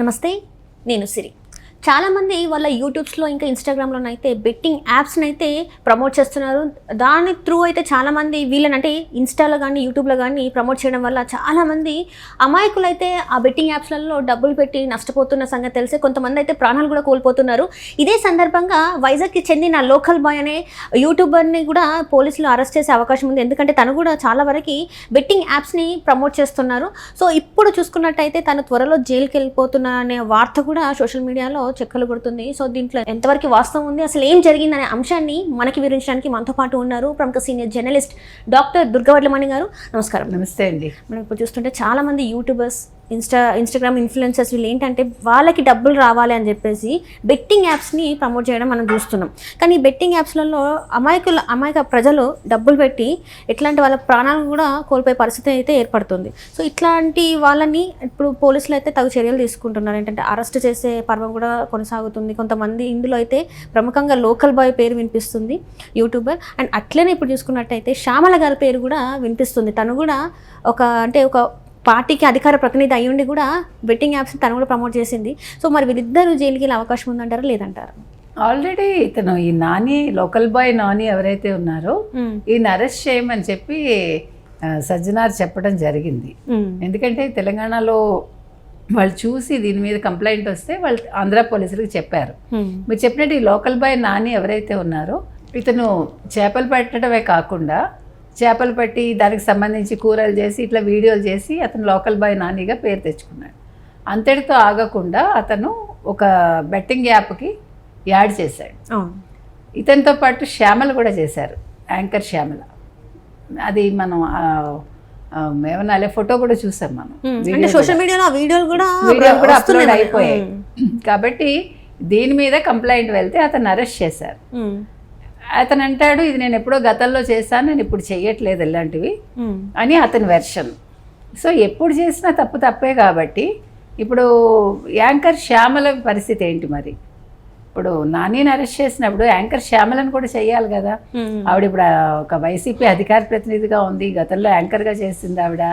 నమస్తే నేను సిరి. చాలామంది వాళ్ళ యూట్యూబ్స్లో ఇంకా ఇన్స్టాగ్రామ్లో అయితే బెట్టింగ్ యాప్స్ని అయితే ప్రమోట్ చేస్తున్నారు. దాని త్రూ అయితే చాలామంది వీళ్ళని అంటే ఇన్స్టాలో కానీ యూట్యూబ్లో కానీ ప్రమోట్ చేయడం వల్ల చాలామంది అమాయకులు అయితే ఆ బెట్టింగ్ యాప్స్లలో డబ్బులు పెట్టి నష్టపోతున్న సంగతి తెలిసే కొంతమంది అయితే ప్రాణాలు కూడా కోల్పోతున్నారు. ఇదే సందర్భంగా వైజాగ్కి చెందిన లోకల్ బాయ్ అనే యూట్యూబర్ని కూడా పోలీసులు అరెస్ట్ చేసే అవకాశం ఉంది. ఎందుకంటే తను కూడా చాలా వరకు బెట్టింగ్ యాప్స్ని ప్రమోట్ చేస్తున్నారు. సో ఇప్పుడు చూసుకున్నట్టయితే తను త్వరలో జైలుకి వెళ్ళిపోతున్నా అనే వార్త కూడా సోషల్ మీడియాలో చెక్కలు కొడుతుంది. సో దీంట్లో ఎంతవరకు వాస్తవం ఉంది అసలు ఏం జరిగిందనే అంశాన్ని మనకి వివరించడానికి మనతో పాటు ఉన్నారు ప్రముఖ సీనియర్ జర్నలిస్ట్ డాక్టర్ దుర్గవడ్లమణి గారు. నమస్కారం. నమస్తే అండి. మనం ఇప్పుడు చూస్తుంటే చాలా మంది యూట్యూబర్స్ ఇన్స్టా ఇన్స్టాగ్రామ్ ఇన్ఫ్లుయెన్సర్స్ వీళ్ళు ఏంటంటే వాళ్ళకి డబ్బులు రావాలి అని చెప్పేసి బెట్టింగ్ యాప్స్ని ప్రమోట్ చేయడం మనం చూస్తున్నాం. కానీ ఈ బెట్టింగ్ యాప్స్లలో అమాయకులు అమాయక ప్రజలు డబ్బులు పెట్టి ఎట్లాంటి వాళ్ళ ప్రాణాలను కూడా కోల్పోయే పరిస్థితి అయితే ఏర్పడుతుంది. సో ఇట్లాంటి వాళ్ళని ఇప్పుడు పోలీసులు అయితే తగు చర్యలు తీసుకుంటున్నారు. ఏంటంటే అరెస్ట్ చేసే పర్వం కూడా కొనసాగుతుంది. కొంతమంది ఇందులో అయితే ప్రముఖంగా లోకల్ బాయ్ పేరు వినిపిస్తుంది యూట్యూబర్ అండ్ అట్లనే ఇప్పుడు చూసుకున్నట్టయితే శ్యామల గారి పేరు కూడా వినిపిస్తుంది. తను కూడా ఒక అంటే ఒక పార్టీకి అధికార ప్రతినిధి అయ్యుండి కూడా బెట్టింగ్ యాప్స్ తను కూడా ప్రమోట్ చేసింది. సో మరి వీళ్ళిద్దరూ జైలుకి వెళ్ళే అవకాశం ఉందంటారా లేదంటారా? ఆల్రెడీ ఇతను ఈ నాని లోకల్ బాయ్ నాని ఎవరైతే ఉన్నారో ఈయన అరెస్ట్ చేయమని చెప్పి సజ్జనార్ చెప్పడం జరిగింది. ఎందుకంటే తెలంగాణలో వాళ్ళు చూసి దీని మీద కంప్లైంట్ వస్తే వాళ్ళు ఆంధ్ర పోలీసులకు చెప్పారు. మీరు చెప్పినట్టు ఈ లోకల్ బాయ్ నాని ఎవరైతే ఉన్నారో ఇతను చేపలు పట్టడమే కాకుండా చేపలు పట్టి దానికి సంబంధించి కూరలు చేసి ఇట్లా వీడియోలు చేసి అతను లోకల్ బాయ్ నానిగా పేరు తెచ్చుకున్నాడు. అంతటితో ఆగకుండా అతను ఒక బెట్టింగ్ యాప్కి యాడ్ చేశాడు. ఇతనితో పాటు శ్యామల కూడా చేశారు. యాంకర్ శ్యామల. అది మనం ఏమన్నా ఫోటో కూడా చూసాం మనం. సోషల్ మీడియాలో వీడియోలు కూడా వీడియో కూడా అప్లోడ్. అయిపోయాయి. కాబట్టి దీని మీద కంప్లైంట్ వెళ్తే అతను అరెస్ట్ చేశారు. అతను అంటాడు ఇది నేను ఎప్పుడో గతంలో చేశాను నేను ఇప్పుడు చెయ్యట్లేదు ఇలాంటివి. అని అతని వెర్షన్ సో ఎప్పుడు చేసినా తప్పు తప్పే కాబట్టి ఇప్పుడు యాంకర్ శ్యామల పరిస్థితి ఏంటి మరి ఇప్పుడు నానిని అరెస్ట్ చేసినప్పుడు యాంకర్ శ్యామలను కూడా చెయ్యాలి కదా. ఆవిడ ఇప్పుడు ఒక వైసీపీ అధికార ప్రతినిధిగా ఉంది గతంలో యాంకర్గా చేసింది ఆవిడ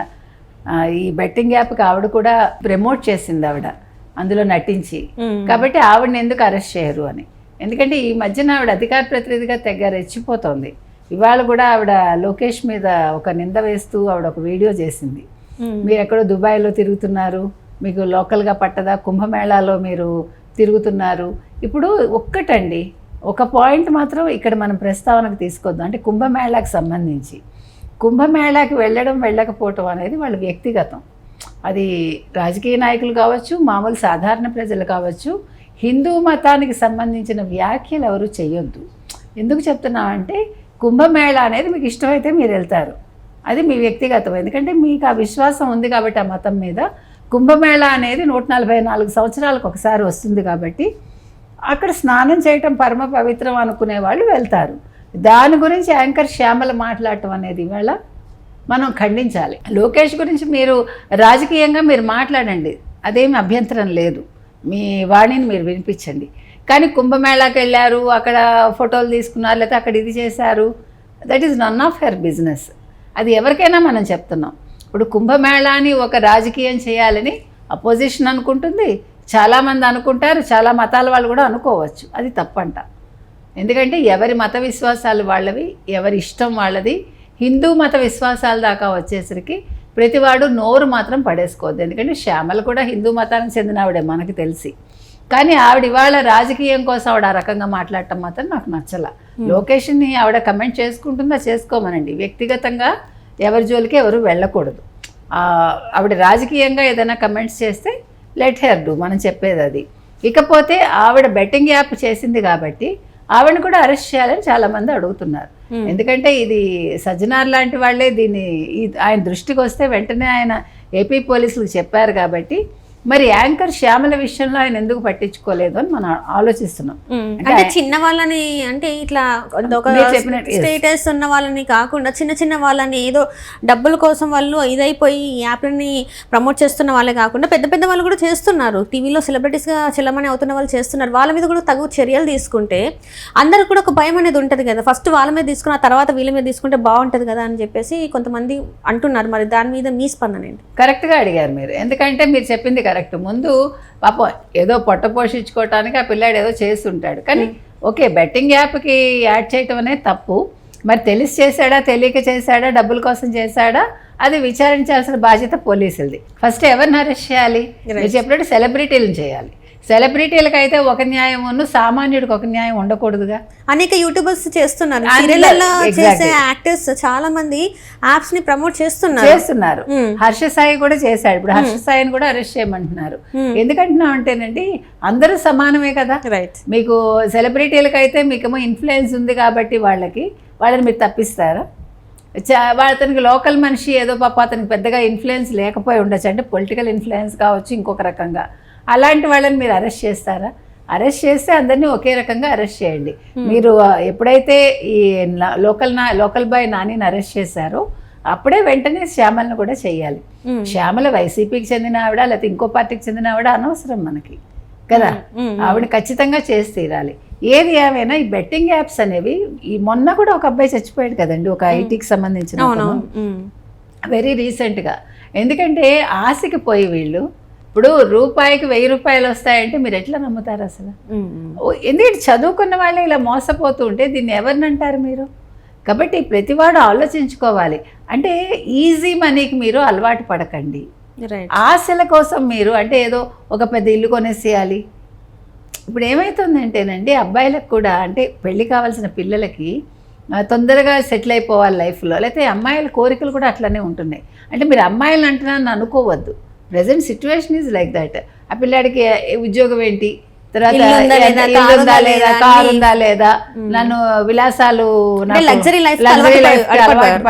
ఈ బెట్టింగ్ యాప్కి ఆవిడ కూడా ప్రమోట్ చేసింది ఆవిడ అందులో నటించి. కాబట్టి ఆవిడని ఎందుకు అరెస్ట్ చేయరు అని ఎందుకంటే ఈ మధ్యన ఆవిడ అధికార ప్రతినిధిగా తెగ రెచ్చిపోతోంది. ఇవాళ కూడా ఆవిడ లోకేష్ మీద ఒక నింద వేస్తూ ఆవిడ ఒక వీడియో చేసింది. మీరు ఎక్కడో దుబాయ్లో తిరుగుతున్నారు. మీకు లోకల్గా పట్టదా? కుంభమేళాలో మీరు తిరుగుతున్నారు. ఇప్పుడు ఒక్కటండి. ఒక పాయింట్ మాత్రం ఇక్కడ మనం ప్రస్తావనకు తీసుకొద్దాం. అంటే కుంభమేళాకు సంబంధించి. కుంభమేళాకి వెళ్ళడం వెళ్ళకపోవటం అనేది వాళ్ళ వ్యక్తిగతం. అది రాజకీయ నాయకులు కావచ్చు మామూలు సాధారణ ప్రజలు కావచ్చు హిందూ మతానికి సంబంధించిన వ్యాఖ్యలు ఎవరు చేయొద్దు. ఎందుకు చెప్తున్నామంటే కుంభమేళ అనేది మీకు ఇష్టమైతే మీరు వెళ్తారు. అది మీ వ్యక్తిగతం. ఎందుకంటే మీకు ఆ విశ్వాసం ఉంది కాబట్టి ఆ మతం మీద కుంభమేళ అనేది నూట నలభై నాలుగు సంవత్సరాలకు ఒకసారి వస్తుంది కాబట్టి అక్కడ స్నానం చేయటం పరమ పవిత్రం అనుకునే వాళ్ళు వెళ్తారు. దాని గురించి యాంకర్ శ్యామల మాట్లాడటం అనేది ఇవాళ మనం ఖండించాలి. లోకేష్ గురించి మీరు రాజకీయంగా మీరు మాట్లాడండి. అదేమి అభ్యంతరం లేదు. మీ వాణిని మీరు వినిపించండి. కానీ కుంభమేళాకి వెళ్ళారు అక్కడ ఫోటోలు తీసుకున్నారు లేకపోతే అక్కడ ఇది చేశారు. That is none of her business అది ఎవరికైనా మనం చెప్తున్నాం. ఇప్పుడు కుంభమేళాని ఒక రాజకీయం చేయాలని అపోజిషన్ అనుకుంటుంది చాలామంది అనుకుంటారు చాలా మతాల వాళ్ళు కూడా అనుకోవచ్చు. అది తప్పంట. ఎందుకంటే ఎవరి మత విశ్వాసాలు వాళ్ళవి ఎవరి ఇష్టం వాళ్ళది హిందూ మత విశ్వాసాల దాకా వచ్చేసరికి ప్రతివాడు నోరు మాత్రం పడేసుకోవద్దు. ఎందుకంటే శ్యామల కూడా హిందూ మతానికి చెందిన ఆవిడే మనకు తెలిసి. కానీ ఆవిడ ఇవాళ రాజకీయం కోసం ఆవిడ ఆ రకంగా మాట్లాడటం మాత్రం నాకు నచ్చల. లొకేషన్ని ఆవిడ కమెంట్ చేసుకుంటుందా చేసుకోమనండి. వ్యక్తిగతంగా ఎవరి జోలికి ఎవరు వెళ్ళకూడదు. ఆవిడ రాజకీయంగా ఏదైనా కమెంట్స్ చేస్తే లెట్ హెర్ డూ మనం చెప్పేది అది. ఇకపోతే ఆవిడ బెట్టింగ్ యాప్ చేసింది కాబట్టి ఆవిడని కూడా అరెస్ట్ చేయాలని చాలా మంది అడుగుతున్నారు. Hmm. ఎందుకంటే ఇది సజ్జనార్ లాంటి వాళ్ళే దీన్ని ఈ- ఆయన దృష్టికి వస్తే వెంటనే ఆయన ఏపీ పోలీసులకు చెప్పారు కాబట్టి మరి యాంకర్ శ్యామల విషయంలో ఆయన ఎందుకు పట్టించుకోలేదు అని మనం ఆలోచిస్తున్నాం. అంటే చిన్న వాళ్ళని అంటే ఇట్లా. స్టేటస్ ఉన్న వాళ్ళని కాకుండా చిన్న చిన్న వాళ్ళని ఏదో డబ్బుల కోసం వాళ్ళు ఇదైపోయి ఈ యాప్లని ప్రమోట్ చేస్తున్న వాళ్ళే కాకుండా పెద్ద పెద్ద వాళ్ళు కూడా చేస్తున్నారు. టీవీలో సెలబ్రిటీస్గా చెల్లమని అవుతున్న వాళ్ళు చేస్తున్నారు. వాళ్ళ మీద కూడా తగు చర్యలు తీసుకుంటే అందరికి కూడా ఒక భయం అనేది ఉంటుంది కదా. ఫస్ట్ వాళ్ళ మీద తీసుకున్న తర్వాత వీళ్ళ మీద తీసుకుంటే బాగుంటుంది కదా అని చెప్పేసి కొంతమంది అంటున్నారు. మరి దాని మీద మీ స్పందన ఏంటి? కరెక్ట్గా అడిగారు మీరు. ఎందుకంటే మీరు చెప్పింది కరెక్ట్ కరెక్ట్. ముందు పాపం ఏదో పొట్ట పోషించుకోవటానికి ఆ పిల్లాడు ఏదో చేస్తుంటాడు. కానీ ఓకే బెట్టింగ్ యాప్కి యాడ్ చేయటం అనేది తప్పు. మరి తెలిసి చేశాడా తెలియక చేశాడా డబ్బుల కోసం చేశాడా అది విచారించాల్సిన బాధ్యత పోలీసులది. ఫస్ట్ ఎవరిని అరెస్ట్ చేయాలి? మీరు చెప్పినట్టు సెలబ్రిటీలను చేయాలి. సెలబ్రిటీలకు అయితే ఒక న్యాయం ఉన్న సామాన్యుడికి ఒక న్యాయం ఉండకూడదుగా. అనేక యూట్యూబర్స్ చేస్తున్నారు. చేసే యాక్టర్స్ చాలా మంది యాప్స్ని ప్రమోట్ చేస్తున్నారు. చేస్తున్నారు. హర్ష సాయి కూడా చేశాడు. ఇప్పుడు హర్ష సాయిని కూడా అరెస్ట్ చేయమంటున్నారు. ఎందుకంటున్నాం అంటేనండి అందరూ సమానమే కదా. రైట్ మీకు సెలబ్రిటీలకు అయితే మీకేమో ఇన్ఫ్లుయెన్స్ ఉంది కాబట్టి వాళ్ళకి వాళ్ళని మీరు తప్పిస్తారా? వాళ్ళ అతనికి లోకల్ మనిషి ఏదో పాప అతనికి పెద్దగా ఇన్ఫ్లుయెన్స్ లేకపోయి ఉండొచ్చు. అంటే పొలిటికల్ ఇన్ఫ్లుయెన్స్ కావచ్చు ఇంకొక రకంగా. అలాంటి వాళ్ళని మీరు అరెస్ట్ చేస్తారా? అరెస్ట్ చేస్తే అందరినీ ఒకే రకంగా అరెస్ట్ చేయండి. మీరు ఎప్పుడైతే ఈ లోకల్ నా లోకల్ బాయ్ నానిని అరెస్ట్ చేశారో అప్పుడే వెంటనే శ్యామలను కూడా చేయాలి. శ్యామల వైసీపీకి చెందిన ఆవిడ లేకపోతే ఇంకో పార్టీకి చెందిన ఆవిడ అనవసరం మనకి. కదా? ఆవిడ ఖచ్చితంగా చేసి తీరాలి. ఏది ఏమైనా ఈ బెట్టింగ్ యాప్స్ అనేవి ఈ మొన్న కూడా ఒక అబ్బాయి చచ్చిపోయాడు కదండి ఒక ఐటీకి సంబంధించిన. వెరీ రీసెంట్గా. ఎందుకంటే ఆశకి పోయి వీళ్ళు ఇప్పుడు రూపాయికి వెయ్యి రూపాయలు వస్తాయంటే మీరు ఎట్లా నమ్ముతారు అసలు? ఎందుకంటే చదువుకున్న వాళ్ళే ఇలా మోసపోతూ ఉంటే దీన్ని ఎవరిని అంటారు మీరు? కాబట్టి ప్రతివాడు ఆలోచించుకోవాలి. అంటే ఈజీ మనీకి మీరు అలవాటు పడకండి. ఆశల కోసం మీరు అంటే ఏదో ఒక పెద్ద ఇల్లు కొనేసేయాలి. ఇప్పుడు ఏమవుతుందంటేనండి అబ్బాయిలకు కూడా అంటే పెళ్ళి కావాల్సిన పిల్లలకి తొందరగా సెటిల్ అయిపోవాలి లైఫ్లో. లేకపోతే అమ్మాయిల కోరికలు కూడా అట్లనే ఉంటున్నాయి. అంటే మీరు అమ్మాయిలు అంటున్నాను అనుకోవద్దు. Present situation is like that ఆ పిల్లాడికి ఉద్యోగం ఏంటి? తర్వాత ఉందా లేదా, కారు ఉందా లేదా? నన్ను విలాసాలు అలవాటు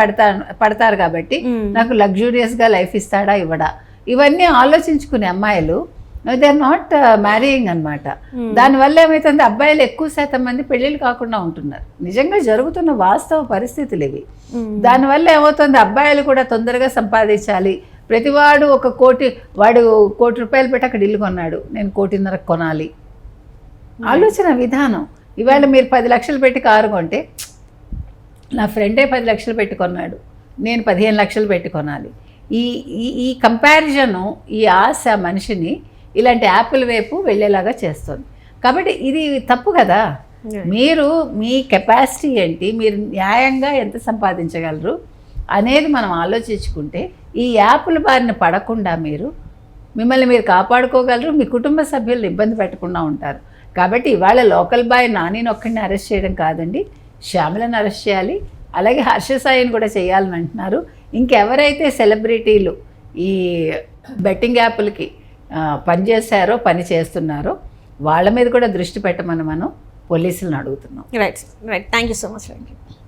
పడతారు. కాబట్టి నాకు లగ్జూరియస్గా లైఫ్ ఇస్తాడా? ఇవ్వడా? ఇవన్నీ ఆలోచించుకునే అమ్మాయిలు దే ఆర్ నాట్ మ్యారీయింగ్ అనమాట దానివల్ల ఏమవుతుంది అబ్బాయిలు ఎక్కువ శాతం మంది పెళ్ళిళ్ళు కాకుండా ఉంటున్నారు. నిజంగా జరుగుతున్న వాస్తవ పరిస్థితులు ఇవి. దానివల్ల ఏమవుతుంది? అబ్బాయిలు కూడా తొందరగా సంపాదించాలి. ప్రతివాడు ఒక కోటి వాడు కోటి రూపాయలు పెట్టి అక్కడ ఇల్లు కొన్నాడు. నేను కోటిన్నర కొనాలి. ఆలోచన విధానం. ఇవాళ మీరు పది లక్షలు పెట్టి కారు కొంటే నా ఫ్రెండే పది లక్షలు పెట్టి కొన్నాడు. నేను పదిహేను లక్షలు పెట్టి కొనాలి. ఈ ఈ కంపారిజను ఈ ఆశ మనిషిని ఇలాంటి యాపిల్ వైపు వెళ్ళేలాగా చేస్తుంది. కాబట్టి ఇది తప్పు కదా? మీరు మీ కెపాసిటీ ఏంటి? మీరు న్యాయంగా ఎంత సంపాదించగలరు? అనేది మనం ఆలోచించుకుంటే ఈ యాప్ల బారిన పడకుండా మీరు మిమ్మల్ని మీరు కాపాడుకోగలరు మీ కుటుంబ సభ్యులు ఇబ్బంది పెట్టకుండా ఉంటారు. కాబట్టి ఇవాళ లోకల్ బాయ్ నానిని ఒక్కడిని అరెస్ట్ చేయడం కాదండి శ్యామలను అరెస్ట్ చేయాలి అలాగే హర్ష సాయిని కూడా చేయాలని అంటున్నారు. ఇంకెవరైతే సెలబ్రిటీలు ఈ బెట్టింగ్ యాప్లకి పనిచేశారో పని చేస్తున్నారో వాళ్ళ మీద కూడా దృష్టి పెట్టమని మనం పోలీసులను అడుగుతున్నాం. Right right thank you so much thank you